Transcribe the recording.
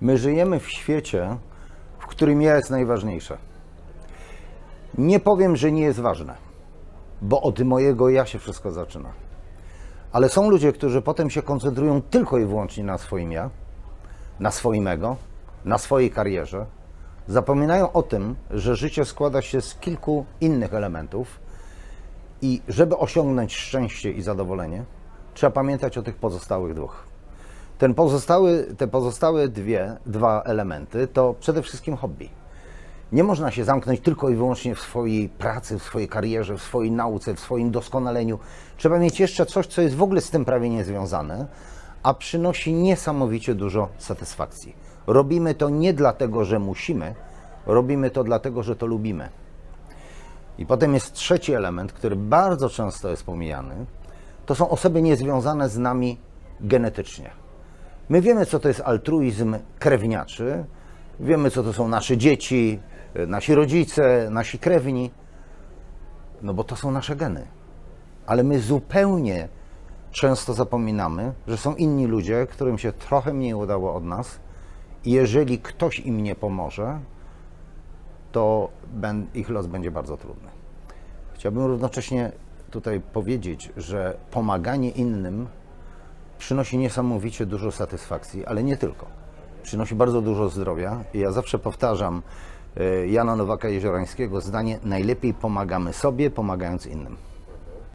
My żyjemy w świecie, w którym ja jest najważniejsze. Nie powiem, że nie jest ważne, bo od mojego ja się wszystko zaczyna. Ale są ludzie, którzy potem się koncentrują tylko i wyłącznie na swoim ja, na swoim ego, na swojej karierze. Zapominają o tym, że życie składa się z kilku innych elementów i żeby osiągnąć szczęście i zadowolenie, trzeba pamiętać o tych pozostałych dwóch. Ten pozostały, te pozostałe dwie, dwa elementy to przede wszystkim hobby. Nie można się zamknąć tylko i wyłącznie w swojej pracy, w swojej karierze, w swojej nauce, w swoim doskonaleniu. Trzeba mieć jeszcze coś, co jest w ogóle z tym prawie niezwiązane, a przynosi niesamowicie dużo satysfakcji. Robimy to nie dlatego, że musimy, robimy to dlatego, że to lubimy. I potem jest trzeci element, który bardzo często jest pomijany. To są osoby niezwiązane z nami genetycznie. My wiemy, co to jest altruizm krewniaczy, wiemy, co to są nasze dzieci, e, nasi rodzice, nasi krewni, no bo to są nasze geny. Ale my zupełnie często zapominamy, że są inni ludzie, którym się trochę mniej udało od nas i jeżeli ktoś im nie pomoże, to ich los będzie bardzo trudny. Chciałbym równocześnie tutaj powiedzieć, że pomaganie innym przynosi niesamowicie dużo satysfakcji, ale nie tylko. Przynosi bardzo dużo zdrowia ja zawsze powtarzam e, Jana Nowaka Jeziorańskiego zdanie: najlepiej pomagamy sobie, pomagając innym.